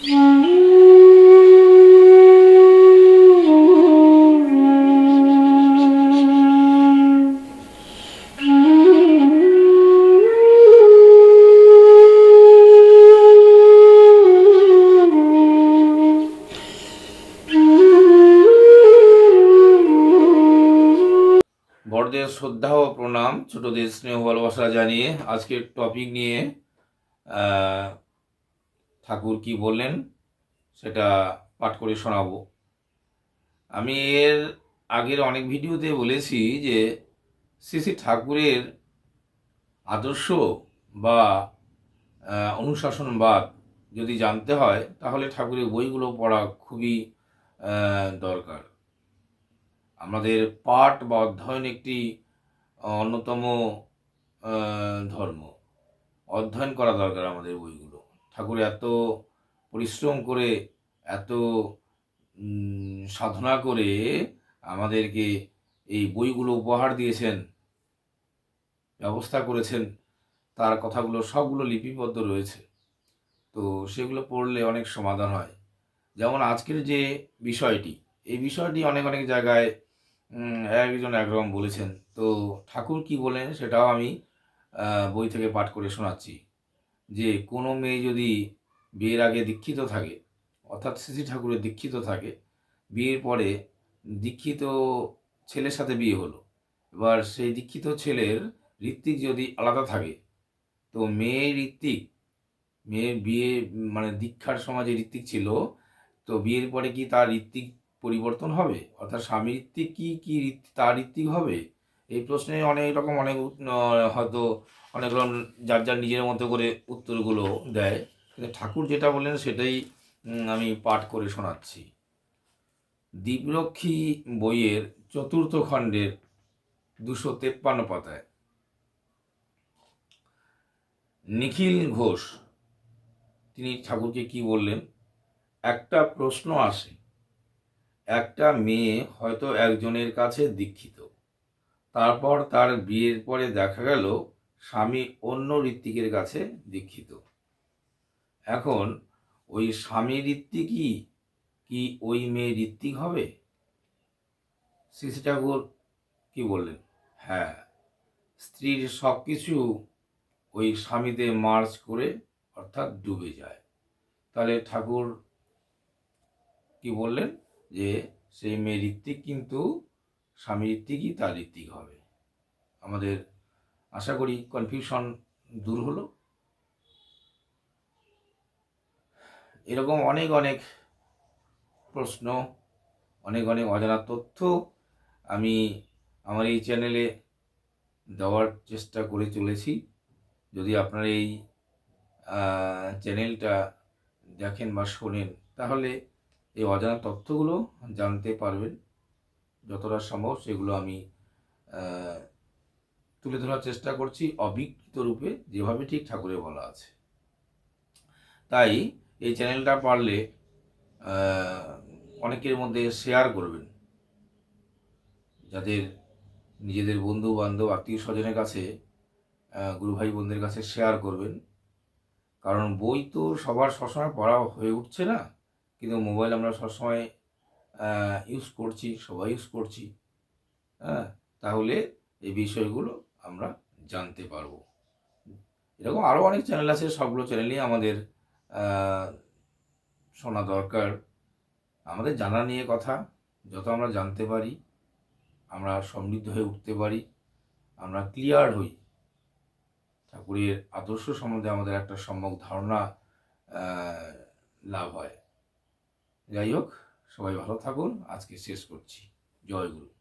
বড়দের শ্রদ্ধা ও প্রণাম ছোটদের স্নেহ ভালোবাসা জানিয়ে আজকের টপিক নিয়ে ঠাকুর কি বললেন, সেটা পাঠ করে শোনাবো। আমি এর আগের অনেক ভিডিওতে বলেছি যে, শ্রী শ্রী ঠাকুরের আদর্শ বা অনুশাসনবাদ যদি জানতে হয়, তাহলে ঠাকুরের বইগুলো পড়া খুবই দরকার। আমাদের পাঠ বা অধ্যয়ন একটি অন্যতম ধর্ম। অধ্যয়ন করা দরকার আমাদের বইগুলো। ঠাকুর এত পরিশ্রম করে, এত সাধনা করে আমাদেরকে এই বইগুলো উপহার দিয়েছেন, ব্যবস্থা করেছেন, তার কথাগুলো সবগুলো লিপিবদ্ধ রয়েছে। তো সেগুলো পড়লে অনেক সমাধান হয়। যেমন আজকের যে বিষয়টি, এই বিষয়টি অনেক অনেক জায়গায় একজন একরকম বলেছেন। তো ঠাকুর কি বলেন সেটাও আমি বই থেকে পাঠ করে শোনাচ্ছি। যে কোনো মেয়ে যদি বিয়ের আগে দীক্ষিত থাকে, অর্থাৎ শ্রী ঠাকুরের দীক্ষিত থাকে, বিয়ের পরে দীক্ষিত ছেলের সাথে বিয়ে হলো। এবার সেই দীক্ষিত ছেলের ঋত্বিক যদি আলাদা থাকে, তো মেয়ের ঋত্বিক মেয়ের বিয়ে মানে দীক্ষার সময় যে ঋত্বিক ছিল, তো বিয়ের পরে কি তার ঋত্বিক পরিবর্তন হবে? অর্থাৎ স্বামী ঋত্বিক কি কি তার ঋত্বিক হবে? এই প্রশ্নে অনেক রকম, অনেক হয়তো অনেক রকম যার যার নিজের মতো করে উত্তরগুলো দেয়। কিন্তু ঠাকুর যেটা বললেন সেটাই আমি পাঠ করে শোনাচ্ছি। দ্বীপরক্ষী বইয়ের চতুর্থ খণ্ডের দুশো তেপ্পান্ন পাতায়। নিখিল ঘোষ, তিনি ঠাকুরকে কি বললেন? একটা প্রশ্ন আসে, একটা মেয়ে হয়তো একজনের কাছে দীক্ষিত। তারপর তার বিয়ের পরে দেখা গেল স্বামী অন্য ঋত্বিকের কাছে দীক্ষিত। এখন ওই স্বামী ঋত্বিকই কি? ওই মেয়ে ঋত্বিক হবে? শ্রী ঠাকুর কি বললেন? হ্যাঁ স্ত্রীর সব কিছু ওই স্বামীতে মার্চ করে অর্থাৎ ডুবে যায়। তাহলে ঠাকুর কি বললেন? যে সেই মেয়ে ঋত্বিক কিন্তু স্বামী ঋত্বিকই তার ঋত্বিক হবে। আমাদের আশা করি কনফিউশন দূর হলো। এরকম অনেক অনেক প্রশ্ন, অনেক অনেক অজানা তথ্য আমি আমার এই চ্যানেলে দেওয়ার চেষ্টা করে চলেছি। যদি আপনার এই চ্যানেলটা দেখেন বা শোনেন, তাহলে এই অজানা তথ্যগুলো জানতে পারবেন। যতটা সম্ভব সেগুলো আমি তুলে ধরার চেষ্টা করছি অবিকৃত রূপে যেভাবে ঠিক ঠাকুরে বলা আছে। তাই এই চ্যানেলটা পারলে অনেকের মধ্যে শেয়ার করবেন। যাদের নিজেদের বন্ধু বান্ধব আত্মীয় স্বজনের কাছে গুরু ভাই বোনদের কাছে শেয়ার করবেন। কারণ বই তো সবার সবসময় পড়া হয়ে উঠছে না, কিন্তু মোবাইল আমরা সবসময় ইউজ করছি, সবাই ইউজ করছি হ্যাঁ তাহলে এই বিষয়গুলো আমরা জানতে পারব। এরকম আরও অনেক চ্যানেল আছে, সবগুলো চ্যানেলই আমাদের শোনা দরকার। আমাদের জানা নিয়ে কথা, যত আমরা জানতে পারি, আমরা সমৃদ্ধ হয়ে উঠতে পারি, আমরা ক্লিয়ার হই। ঠাকুরের আদর্শ সম্বন্ধে আমাদের একটা সম্যক ধারণা লাভ হয়। যাই হোক সবাই ভালো থাকুন। আজকে শেষ করছি। জয় গুরু।